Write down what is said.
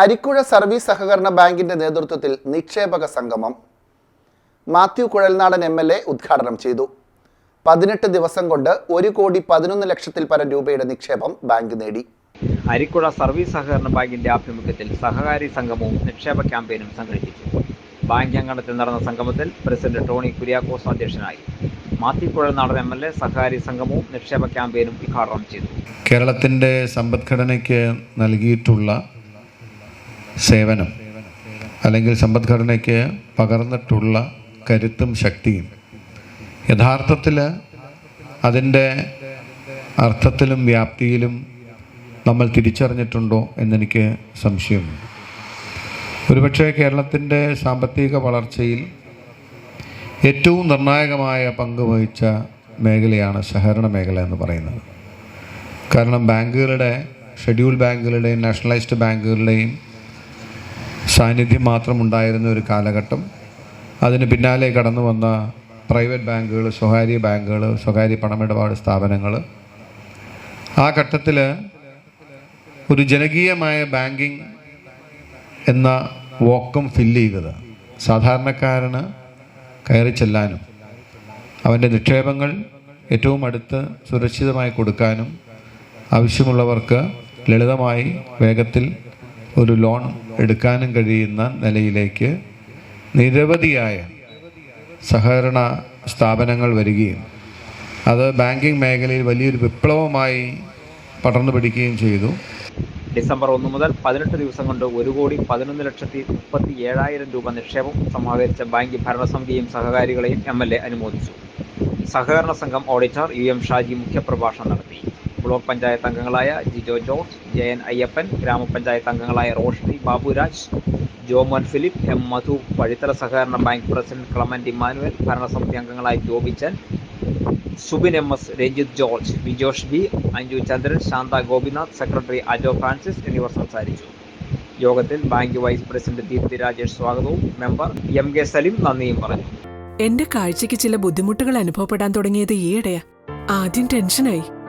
Arikkuzha service സഹകരണ ബാങ്കിന്റെ നേതൃത്വത്തിൽ നിക്ഷേപക സംഗമം Mathew Kuzhalnadan M L A ഉദ്ഘാടനം ചെയ്തു. പതിനെട്ട് ദിവസം കൊണ്ട് ഒരു കോടി പതിനൊന്ന് ലക്ഷത്തിൽ പരം രൂപയുടെ നിക്ഷേപം ബാങ്ക് നേടി. അരിക്കുഴ സർവീസ് സഹകരണ ബാങ്കിന്റെ ആഭിമുഖ്യത്തിൽ സഹകാരി സംഗമവും നിക്ഷേപ ക്യാമ്പയിനും സംഘടിപ്പിച്ചു. ബാങ്ക് അങ്കണത്തിൽ നടന്ന സംഗമത്തിൽ പ്രസിഡന്റ് ടോണി കുര്യാക്കോസ് അധ്യക്ഷനായി. മാത്തിക്കുഴൽ നാടൻ എം എൽ എ സഹകാരി സംഗമവും നിക്ഷേപ ക്യാമ്പയിനും ഉദ്ഘാടനം ചെയ്തു. കേരളത്തിന്റെ സമ്പദ്ഘടനയ്ക്ക് നൽകിയിട്ടുള്ള സേവനം അല്ലെങ്കിൽ സമ്പദ്ഘടനയ്ക്ക് പകർന്നിട്ടുള്ള കരുത്തും ശക്തിയും. യഥാർത്ഥത്തിൽ അതിന്റെ അർത്ഥത്തിലും വ്യാപ്തിയിലും നമ്മൾ തിരിച്ചറിഞ്ഞിട്ടുണ്ടോ എന്നെനിക്ക് സംശയമുണ്ട്. ഒരുപക്ഷെ കേരളത്തിന്റെ സാമ്പത്തിക വളർച്ചയിൽ ഏറ്റവും നിർണായകമായ പങ്ക് വഹിച്ച മേഖലയാണ് സഹകരണ മേഖല എന്ന് പറയുന്നത്. കാരണം ബാങ്കുകളുടെ ഷെഡ്യൂൾ ബാങ്കുകളുടെയും നാഷണലൈസ്ഡ് ബാങ്കുകളുടെയും സാന്നിധ്യം മാത്രം ഉണ്ടായിരുന്ന ഒരു കാലഘട്ടം. അതിന് പിന്നാലെ കടന്നു വന്ന പ്രൈവറ്റ് ബാങ്കുകൾ സ്വകാര്യ ബാങ്കുകൾ സ്വകാര്യ പണമിടപാട് സ്ഥാപനങ്ങൾ ആ ഘട്ടത്തിൽ ഒരു ജനകീയമായ ബാങ്കിങ് എന്ന വോക്കം ഫില്ല് ചെയ്തത്. സാധാരണക്കാരന് കയറി ചെല്ലാനും അവന്റെ നിക്ഷേപങ്ങൾ ഏറ്റവും അടുത്ത് സുരക്ഷിതമായി കൊടുക്കാനും ആവശ്യമുള്ളവർക്ക് ലളിതമായി വേഗത്തിൽ ഒരു ലോൺ എടുക്കാനും കഴിയുന്ന നിലയിലേക്ക് നിരവധിയായ സഹകരണ സ്ഥാപനങ്ങൾ വരികയും അത് ബാങ്കിങ് മേഖലയിൽ വലിയൊരു വിപ്ലവമായി പടർന്നു പിടിക്കുകയും ചെയ്തു. ഡിസംബർ ഒന്ന് മുതൽ പതിനെട്ട് ദിവസം കൊണ്ട് ഒരു കോടി പതിനൊന്ന് ലക്ഷത്തി മുപ്പത്തി ഏഴായിരം രൂപ നിക്ഷേപം സമാഹരിച്ച ബാങ്ക് ഭരണസമിതിയും സഹകാരികളെയും എം എൽ എ അനുമോദിച്ചു. സഹകരണ സംഘം ഓഡിറ്റർ യു എം ഷാജി മുഖ്യപ്രഭാഷണം നടത്തി. ബ്ലോക്ക് പഞ്ചായത്ത് അംഗങ്ങളായ ജിജോ ജോർജ് ജയൻ അയ്യപ്പൻ ഗ്രാമപഞ്ചായത്ത് അംഗങ്ങളായ റോഷ്നി ബാബുരാജ് ജോമോൻ ഫിലിപ്പ് എം മധു വഴിത്തല സഹകരണ ബാങ്ക് പ്രസിഡന്റ് ക്ലമന്റ് ഇമ്മാനുവൽ ഭരണസമിതി അംഗങ്ങളായ Jobichan Subin M S Ranjith George Bijosh B Anju Chandran Shantha Gopinath secretary Ajo Francis എന്നിവർ സംസാരിച്ചു. യോഗത്തിൽ bank vice president Deepthi Rajesh സ്വാഗതവും. മെമ്പർ എം കെ സലിം നന്ദിയും പറഞ്ഞു. എന്റെ കാഴ്ചയ്ക്ക് ചില ബുദ്ധിമുട്ടുകൾ അനുഭവപ്പെടാൻ തുടങ്ങിയത് ഈയിടെയാ. ആദ്യം ടെൻഷനായി.